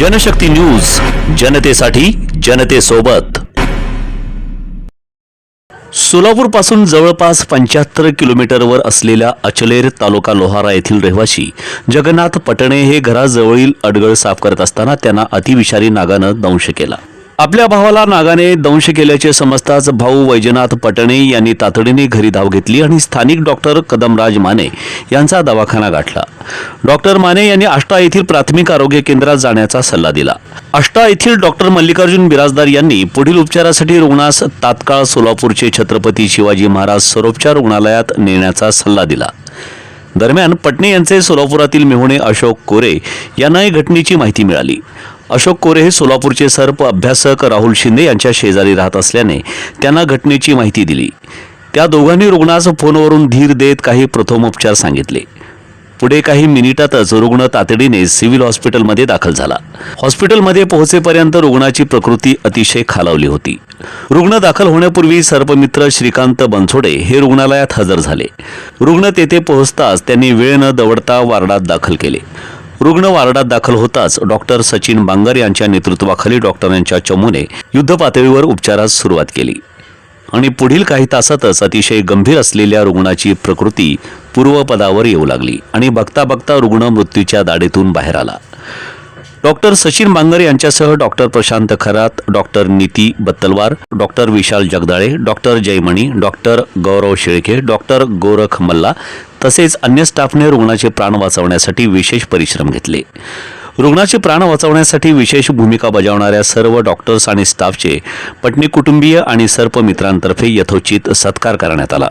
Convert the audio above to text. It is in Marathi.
जनशक्ती न्यूज जनतेसाठी जनतेसोबत. सोलापूरपासून जवळपास पंच्याहत्तर किलोमीटरवर असलेल्या अचलेर तालुका लोहारा येथील रहिवासी जगन्नाथ पटणे हे घराजवळील अडगळ साफ करत असताना त्यांना अतिविषारी नागानं दंश केला. आपल्या भावाला नागाने दंश केल्याचे समजताच भाऊ वैजनाथ पटणे यांनी तातडीने घरी धाव घेतली आणि स्थानिक डॉक्टर कदमराज माने यांचा दवाखाना गाठला. डॉक्टर माने यांनी आष्टा येथील प्राथमिक आरोग्य केंद्रात जाण्याचा सल्ला दिला. आष्टा येथील डॉक्टर मल्लिकार्जुन बिराजदार यांनी पुढील उपचारासाठी रुग्णास तात्काळ सोलापूरचे छत्रपती शिवाजी महाराज सरोपचार रुग्णालयात नेण्याचा सल्ला दिला. दरम्यान पटणे यांचे सोलापुरातील मेहुणे अशोक कोरे यांनाही घटनेची माहिती मिळाली. अशोक कोरे हे सोलापूरचे सर्प अभ्यासक राहुल शिंदे यांच्या शेजारी राहत असल्याने त्यांना घटनेची माहिती दिली. त्या दोघांनी रुग्णास फोनवरून धीर देत काही प्रथमोपचार सांगितले. पुढे काही मिनिटातच रुग्ण तातडीने सिव्हिल हॉस्पिटलमध्ये दाखल झाला. हॉस्पिटलमध्ये पोहोचेपर्यंत रुग्णाची प्रकृती अतिशय खालावली होती. रुग्ण दाखल होण्यापूर्वी सर्पमित्र श्रीकांत बनसोडे हे रुग्णालयात हजर झाले. रुग्ण तेथे पोहोचताच त्यांनी वेळ न दवडता वार्डात दाखल केले. रुग्ण वार्डात दाखल होताच डॉक्टर सचिन बांगर यांच्या नेतृत्वाखाली डॉक्टरांच्या चमूने युद्ध पातळीवर उपचारास सुरुवात केली. आणि पुढील काही तासातच अतिशय गंभीर असलेल्या रुग्णाची प्रकृती पूर्वपदावर येऊ लागली आणि बघता बघता रुग्ण मृत्यूच्या दाढेतून बाहेर आला. डॉक्टर सचिन बांगर यांच्यासह doctor Prashant Kharat doctor Niti Battalwar doctor Vishal Jagdale doctor Jaymani doctor Gaurav Shelke doctor Gorakh Malla तसेच अन्य स्टाफने रुग्णाचे प्राण वाचवण्यासाठी विशेष परिश्रम घेतले. रुग्णाचे प्राण वाचवण्यासाठी विशेष भूमिका बजावणाऱ्या सर्व डॉक्टर्स आणि स्टाफचे पटणी कुटुंबीय आणि सर्प मित्रांतर्फे यथोचित सत्कार करण्यात आला.